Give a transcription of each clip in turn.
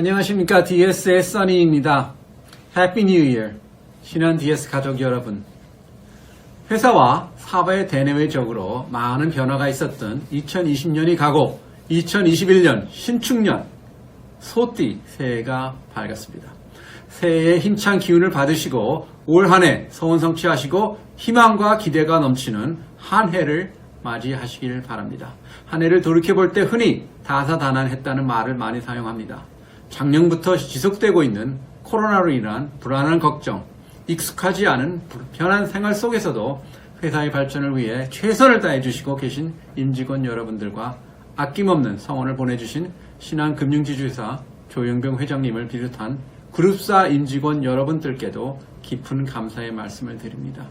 안녕하십니까. DS의 써니입니다. Happy New Year. 신한 DS 가족 여러분. 회사와 사회 대내외적으로 많은 변화가 있었던 2020년이 가고 2021년 신축년 소띠 새해가 밝았습니다. 새해의 힘찬 기운을 받으시고 올 한 해 소원 성취하시고 희망과 기대가 넘치는 한 해를 맞이하시길 바랍니다. 한 해를 돌이켜볼 때 흔히 다사다난했다는 말을 많이 사용합니다. 작년부터 지속되고 있는 코로나로 인한 불안한 걱정, 익숙하지 않은 불편한 생활 속에서도 회사의 발전을 위해 최선을 다해 주시고 계신 임직원 여러분들과 아낌없는 성원을 보내주신 신한금융지주회사 조영병 회장님을 비롯한 그룹사 임직원 여러분들께도 깊은 감사의 말씀을 드립니다.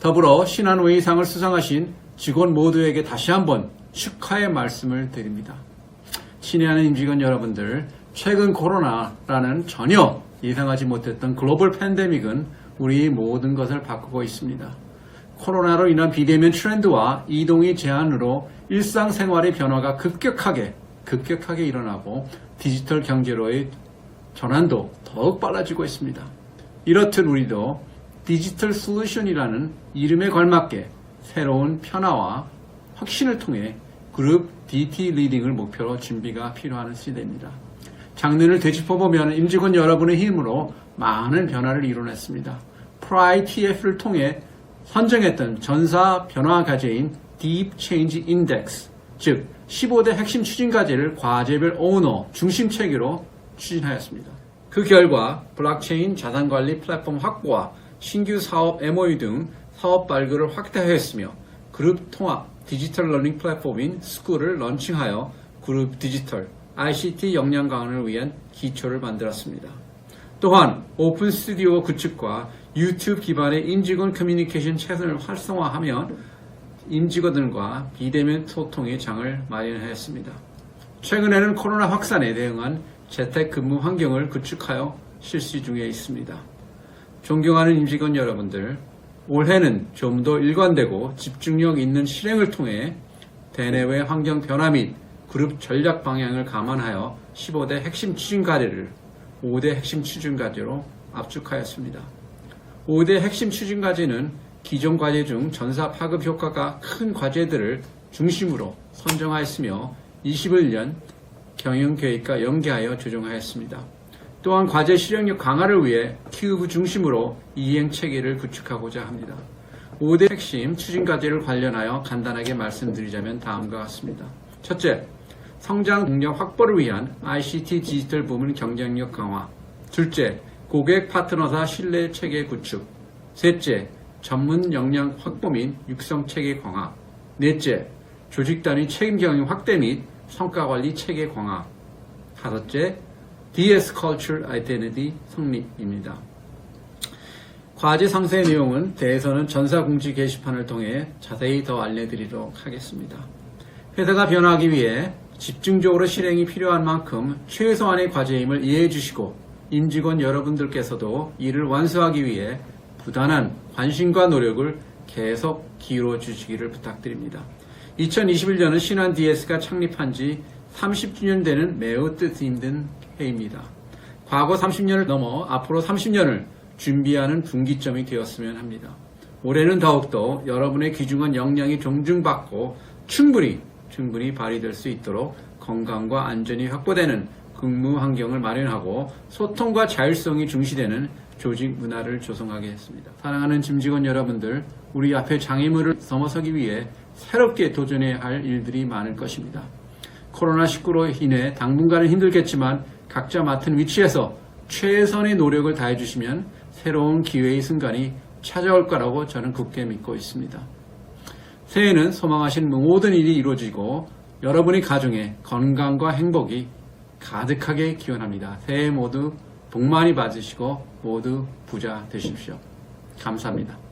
더불어 신한웨이상을 수상하신 직원 모두에게 다시 한번 축하의 말씀을 드립니다. 친애하는 임직원 여러분들, 최근 코로나라는 전혀 예상하지 못했던 글로벌 팬데믹은 우리 모든 것을 바꾸고 있습니다. 코로나로 인한 비대면 트렌드와 이동의 제한으로 일상생활의 변화가 급격하게, 급격하게 일어나고 디지털 경제로의 전환도 더욱 빨라지고 있습니다. 이렇듯 우리도 디지털 솔루션이라는 이름에 걸맞게 새로운 변화와 혁신을 통해 그룹 DT 리딩을 목표로 준비가 필요한 시대입니다. 작년을 되짚어보면 임직원 여러분의 힘으로 많은 변화를 이뤄냈습니다. PRITF를 통해 선정했던 전사 변화 과제인 Deep Change Index, 즉 15대 핵심 추진 과제를 과제별 오너 중심 체계로 추진하였습니다. 그 결과 블록체인 자산관리 플랫폼 확보와 신규 사업 MOU 등 사업 발굴을 확대하였으며 그룹 통합 디지털 러닝 플랫폼인 스쿨을 런칭하여 그룹 디지털 ICT 역량 강화를 위한 기초를 만들었습니다. 또한 오픈 스튜디오 구축과 유튜브 기반의 임직원 커뮤니케이션 채널을 활성화하며 임직원들과 비대면 소통의 장을 마련하였습니다. 최근에는 코로나 확산에 대응한 재택근무 환경을 구축하여 실시 중에 있습니다. 존경하는 임직원 여러분들, 올해는 좀 더 일관되고 집중력 있는 실행을 통해 대내외 환경 변화 및 그룹 전략 방향을 감안하여 15대 핵심 추진 과제를 5대 핵심 추진 과제로 압축하였습니다. 5대 핵심 추진 과제는 기존 과제 중 전사 파급 효과가 큰 과제들을 중심으로 선정하였으며 21년 경영 계획과 연계하여 조정하였습니다. 또한 과제 실행력 강화를 위해 큐브 중심으로 이행 체계를 구축하고자 합니다. 5대 핵심 추진 과제를 관련하여 간단하게 말씀드리자면 다음과 같습니다. 첫째, 성장 동력 확보를 위한 ICT 디지털 부문 경쟁력 강화. 둘째, 고객 파트너사 신뢰 체계 구축. 셋째, 전문 역량 확보 및 육성 체계 강화. 넷째, 조직 단위 책임 경영 확대 및 성과 관리 체계 강화. 다섯째, DS Culture Identity 성립입니다. 과제 상세 내용은 대해서는 전사 공지 게시판을 통해 자세히 더 알려드리도록 하겠습니다. 회사가 변화하기 위해 집중적으로 실행이 필요한 만큼 최소한의 과제임을 이해해 주시고 임직원 여러분들께서도 이를 완수하기 위해 부단한 관심과 노력을 계속 기울여 주시기를 부탁드립니다. 2021년은 신한 DS가 창립한 지 30주년 되는 매우 뜻 있는 해입니다. 과거 30년을 넘어 앞으로 30년을 준비하는 분기점이 되었으면 합니다. 올해는 더욱더 여러분의 귀중한 역량이 존중받고 충분히 충분히 발휘될 수 있도록 건강과 안전이 확보되는 근무 환경을 마련하고 소통과 자율성이 중시되는 조직 문화를 조성하겠습니다. 사랑하는 짐직원 여러분들, 우리 앞에 장애물을 넘어서기 위해 새롭게 도전해야 할 일들이 많을 것입니다. 코로나19로 인해 당분간은 힘들겠지만 각자 맡은 위치에서 최선의 노력을 다해주시면 새로운 기회의 순간이 찾아올 거라고 저는 굳게 믿고 있습니다. 새해는 소망하신 모든 일이 이루어지고 여러분의 가정에 건강과 행복이 가득하게 기원합니다. 새해 모두 복 많이 받으시고 모두 부자 되십시오. 감사합니다.